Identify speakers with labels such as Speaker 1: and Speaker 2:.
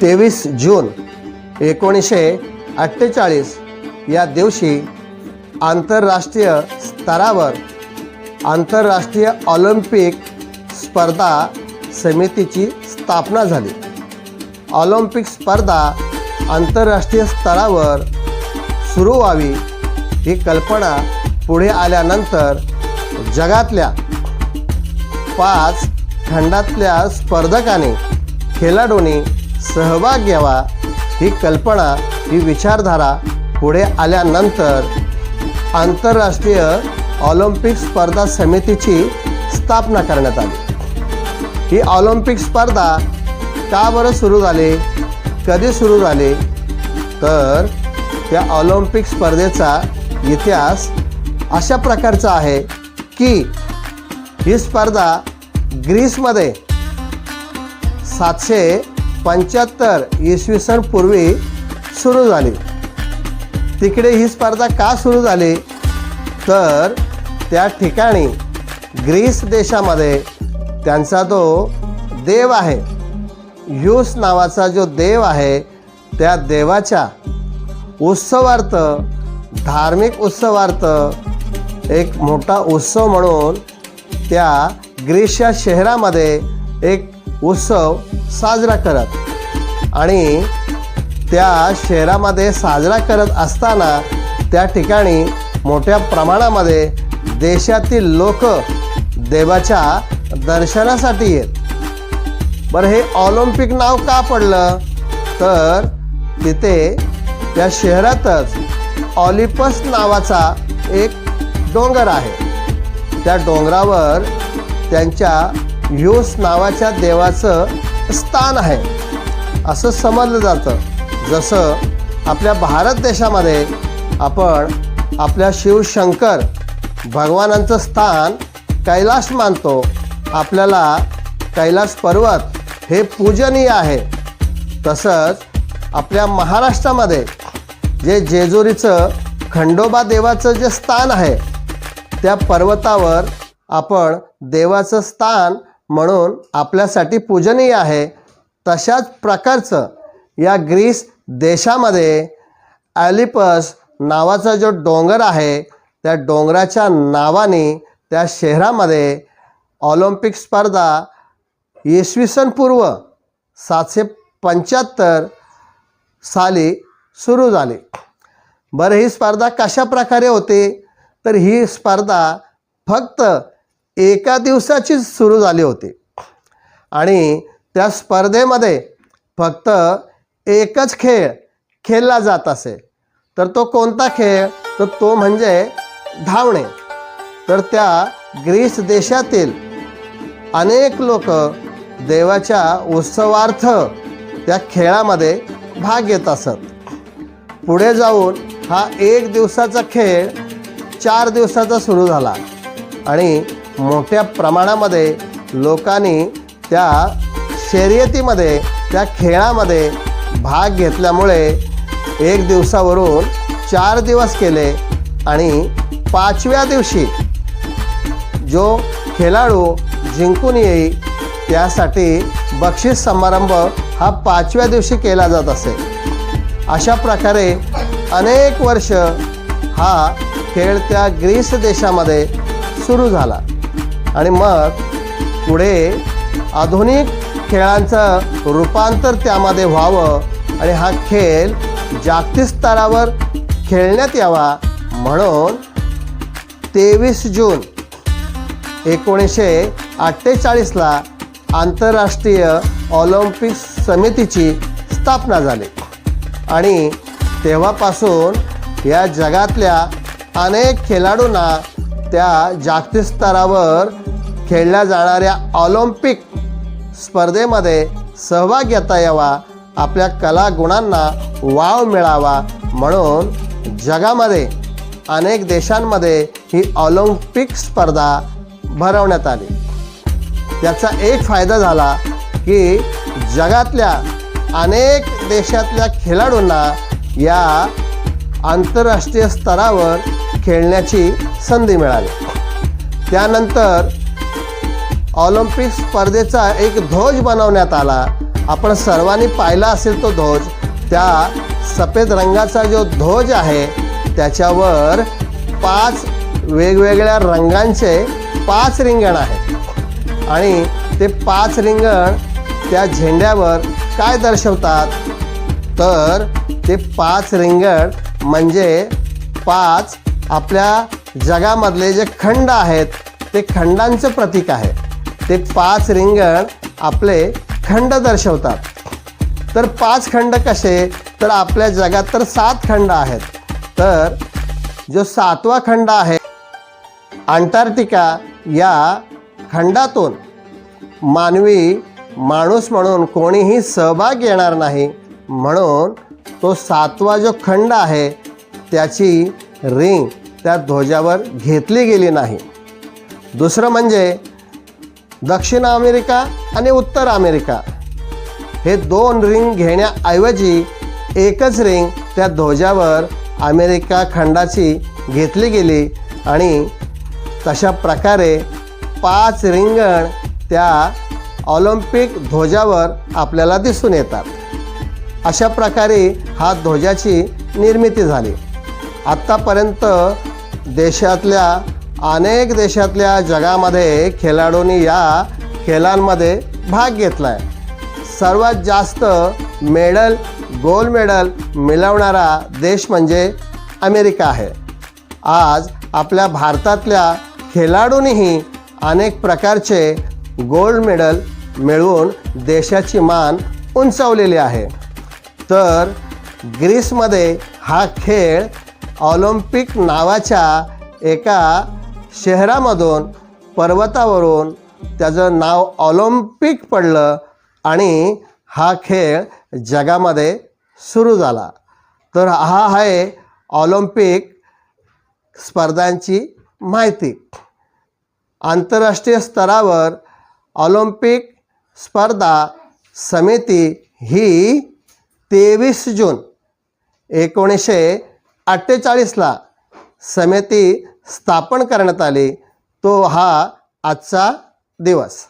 Speaker 1: तेवीस जून एकोणीसशे अठ्ठेचाळीस या दिवशी आंतरराष्ट्रीय स्तरावर आंतरराष्ट्रीय ऑलिम्पिक स्पर्धा समितीची स्थापना झाली. ऑलिम्पिक स्पर्धा आंतरराष्ट्रीय स्तरावर सुरू व्हावी ही कल्पना पुढे आल्यानंतर जगातल्या पाच खंडातल्या स्पर्धकाने खेळाडूंनी सहभाग घ्यावा ही कल्पना ही विचारधारा पुढे आल्यानंतर आंतरराष्ट्रीय ऑलिम्पिक स्पर्धा समितीची स्थापना करण्यात आली. ही ऑलिम्पिक स्पर्धा का बरं सुरू झाली? कधी सुरू झाली? तर त्या ऑलिम्पिक स्पर्धेचा इतिहास अशा प्रकारचा आहे की ही स्पर्धा ग्रीसमध्ये सातशे पंच्याहत्तर इसवी सन पूर्वी सुरू झाली. तिकडे ही स्पर्धा का सुरू झाली? तर त्या ठिकाणी ग्रीस देशामध्ये त्यांचा जो देव आहे. यूस नावाचा जो देव आहे त्या देवाच्या उत्सवार्थ धार्मिक उत्सवार्थ एक मोठा उत्सव म्हणून त्या ग्रीसच्या शहरामध्ये एक उत्सव साजरा करत. आणि त्या शहरामध्ये साजरा करत असताना त्या ठिकाणी मोठ्या प्रमाणामध्ये देशातील लोक देवाच्या दर्शनासाठी येत. बरं हे ऑलिम्पिक नाव का पडलं? तर तिथे त्या शहरातच ऑलिपस नावाचा एक डोंगर आहे. त्या डोंगरावर त्यांच्या योस नावाच्या देवाचं स्थान आहे. असं समजलं जातं. जसं आपल्या भारत देशामध्ये आपण आपल्या शिवशंकर भगवानांचं स्थान कैलास मानतो. आपल्याला कैलास पर्वत हे पूजनीय आहे. तसंच आपल्या महाराष्ट्रामध्ये जे जेजुरीचं खंडोबा देवाचं जे स्थान आहे त्या पर्वतावर आपण देवाचं स्थान म्हणून आपल्यासाठी पूजनीय आहे. तशाच प्रकारचं या ग्रीस देशामध्ये ॲलिपस नावाचा जो डोंगर आहे त्या डोंगराच्या नावाने त्या शहरामध्ये ऑलिम्पिक स्पर्धा इसवी सन पूर्व सातशे पंच्याहत्तर साली सुरू झाली. बरं ही स्पर्धा कशा प्रकारे होते? तर ही स्पर्धा फक्त एका दिवसाचीच सुरू झाली होती. आणि त्या स्पर्धेमध्ये फक्त एकच खेळ खेळला जात असे. तर तो कोणता खेळ? तर तो म्हणजे धावणे. तर त्या ग्रीस देशातील अनेक लोक देवाच्या उत्सवार्थ त्या खेळामध्ये भाग घेत असत. पुढे जाऊन हा एक दिवसाचा खेळ चार दिवसाचा सुरू झाला. आणि मोठ्या प्रमाणामध्ये लोकांनी त्या शर्यतीमध्ये त्या खेळामध्ये भाग घेतल्यामुळे एक दिवसावरून चार दिवस केले आणि पाचव्या दिवशी जो खेळाडू जिंकून येईल त्यासाठी बक्षीस समारंभ हा पाचव्या दिवशी केला जात असे. अशा प्रकारे अनेक वर्ष हा खेळ त्या ग्रीस देशामध्ये सुरू झाला. आणि मग पुढे आधुनिक खेळांचं रूपांतर त्यामध्ये व्हावं आणि हा खेळ जागतिक स्तरावर खेळण्यात यावा म्हणून तेवीस जून एकोणीसशे अठ्ठेचाळीसला आंतरराष्ट्रीय ऑलिम्पिक समितीची स्थापना झाली. आणि तेव्हापासून या जगातल्या अनेक खेळाडूंना त्या जागतिक स्तरावर खेळल्या जाणाऱ्या ऑलिम्पिक स्पर्धेमध्ये सहभाग घेता यावा आपल्या कला गुणांना वाव मिळावा म्हणून जगामध्ये अनेक देशांमध्ये ही ऑलिम्पिक स्पर्धा भरवण्यात आली. त्याचा एक फायदा झाला की जगातल्या अनेक देशातल्या खेळाडूंना या आंतरराष्ट्रीय स्तरावर खेळण्याची संधी मिळाली. त्यानंतर ऑलिम्पिक स्पर्धेचा एक ध्वज बनवण्यात आला. आपण सर्वांनी पाहिला असेल तो ध्वज. त्या सफेद रंगाचा जो ध्वज आहे त्याच्यावर पाच वेगवेगळ्या रंगांचे पाच रिंगण आहेत. आणि ते पाच रिंगण त्या झेंड्यावर काय दर्शवतात? तर ते पाच रिंगण म्हणजे पाच आपल्या जगामधले जे खंड आहेत ते खंडांचं प्रतीक आहे. ते पाच रिंगण आपले खंड दर्शवतात. तर पाच खंड कसे? तर आपल्या जगात तर सात खंड आहेत. तर जो सातवा खंड आहे अंटार्क्टिका या खंडातून मानवी माणूस म्हणून कोणीही सहभाग येणार नाही म्हणून तो सातवा जो खंड आहे त्याची रिंग त्या ध्वजावर घेतली गेली नाही. दुसरं म्हणजे दक्षिण अमेरिका आणि उत्तर अमेरिका. हे दोन रिंग घेण्याऐवजी एकच रिंग त्या ध्वजावर अमेरिका खंडाची घेतली गेली आणि तशा प्रकारे पाच रिंगण त्या ऑलिम्पिक ध्वजावर आपल्याला दिसून येतात. अशा प्रकारे हा ध्वजाची निर्मिती झाली. आत्तापर्यंत देशातल्या अनेक देशातल्या जगामध्ये खेळाडूंनी या खेळांमध्ये भाग घेतला आहे सर्वात जास्त मेडल गोल्ड मेडल मिळवणारा देश म्हणजे अमेरिका आहे. आज आपल्या भारतातल्या खेळाडूंनीही अनेक प्रकारचे गोल्ड मेडल मिळवून देशाची मान उंचावलेली आहे. तर ग्रीसमध्ये हा खेळ ऑलिम्पिक नावाच्या एका शहरामधून पर्वतावरून त्याचं नाव ऑलिम्पिक पडलं आणि हा खेळ जगामध्ये सुरू झाला. तर हा आहे ऑलिम्पिक स्पर्धांची माहिती. आंतरराष्ट्रीय स्तरावर ऑलिम्पिक स्पर्धा समिती ही तेवीस जून एकोणीसशे अठ्ठेचाळीसला समिती स्थापन करण्यात आली तो हा आजचा दिवस.